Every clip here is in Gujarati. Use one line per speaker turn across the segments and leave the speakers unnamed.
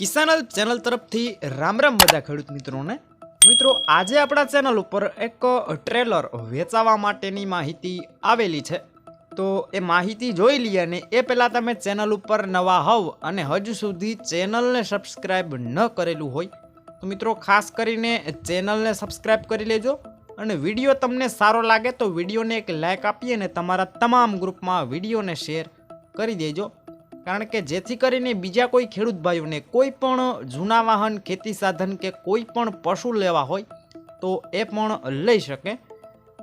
કિસાનલ ચેનલ તરફથી રામ રામ બધા ખેડૂત મિત્રોને. મિત્રો, આજે આપણા ચેનલ ઉપર એક ટ્રેલર વેચાવા માટેની માહિતી આવેલી છે. તો એ માહિતી જોઈ લઈએ અને એ પહેલાં તમે ચેનલ ઉપર નવા હોવ અને હજુ સુધી ચેનલને સબસ્ક્રાઈબ ન કરેલું હોય, તો મિત્રો ખાસ કરીને ચેનલને સબસ્ક્રાઈબ કરી લેજો અને વીડિયો તમને સારો લાગે તો વિડીયોને એક લાઇક આપી અને તમારા તમામ ગ્રુપમાં વિડીયોને શેર કરી દેજો. કારણ કે જેથી કરીને બીજા કોઈ ખેડૂત ભાઈઓને કોઈ પણ જૂના વાહન, ખેતી સાધન કે કોઈ પણ પશુ લેવા હોય, તો એ પણ લઈ શકે.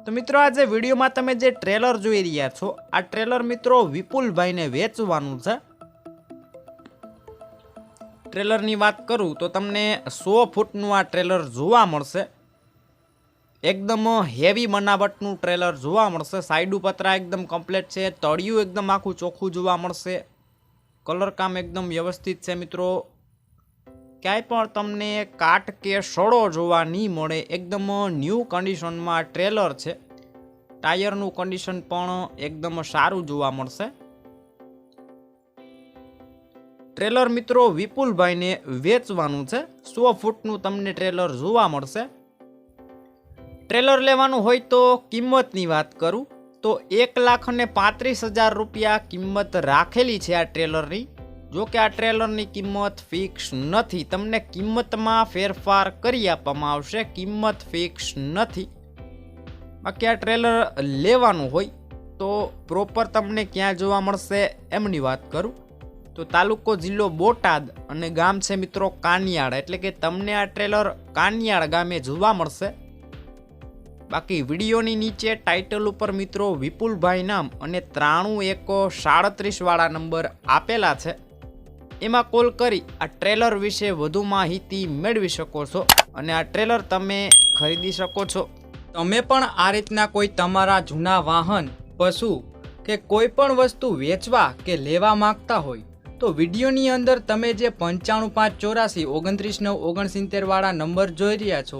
તો મિત્રો, આજે વિડીયોમાં તમે જે ટ્રેલર જોઈ રહ્યા છો, આ ટ્રેલર મિત્રો વિપુલભાઈને વેચવાનું છે. ટ્રેલરની વાત કરું તો તમને સો ફૂટનું આ ટ્રેલર જોવા મળશે. એકદમ હેવી બનાવટનું ટ્રેલર જોવા મળશે. સાઈડ પતરા એકદમ કમ્પ્લીટ છે, તળિયું એકદમ આખું ચોખ્ખું જોવા મળશે. કલર કામ એકદમ વ્યવસ્થિત છે મિત્રો. ક્યાંય પણ તમને કાટ કે સડો જોવા નહીં મળે, એકદમ ન્યૂ કન્ડિશનમાં ટ્રેલર છે. ટાયરનું કન્ડિશન પણ એકદમ સારું જોવા મળશે. ટ્રેલર મિત્રો વિપુલભાઈને વેચવાનું છે. સો ફૂટનું તમને ટ્રેલર જોવા મળશે. ટ્રેલર લેવાનું હોય તો કિંમતની વાત કરું. તો એક લાખ અને પાંત્રીસ હજાર રૂપિયા કિંમત રાખેલી છે આ ટ્રેલરની. જો કે આ ટ્રેલરની કિંમત ફિક્સ નથી, તમને કિંમતમાં ફેરફાર કરી આપવામાં આવશે, કિંમત ફિક્સ નથી. બાકી આ ટ્રેલર લેવાનું હોય તો પ્રોપર તમને ક્યાં જોવા મળશે એમની વાત કરું. તો તાલુકો જિલ્લો બોટાદ અને ગામ છે મિત્રો કાનિયાળ, એટલે કે તમને આ ટ્રેલર કાનિયાળ ગામે જોવા મળશે. બાકી વિડીયોની નીચે ટાઇટલ ઉપર મિત્રો વિપુલભાઈ નામ અને ત્રાણું એકો સાડત્રીસવાળા નંબર આપેલા છે. એમાં કોલ કરી આ ટ્રેલર વિશે વધુ માહિતી મેળવી શકો છો અને આ ટ્રેલર તમે ખરીદી શકો છો. તમે પણ આ રીતના કોઈ તમારા જૂના વાહન, પશુ કે કોઈ પણ વસ્તુ વેચવા કે લેવા માંગતા હોય, તો વિડીયોની અંદર તમે જે પંચાણું પાંચ ચોરાસી, ઓગણત્રીસ નવ ઓગણસિત્તેરવાળા નંબર જોઈ રહ્યા છો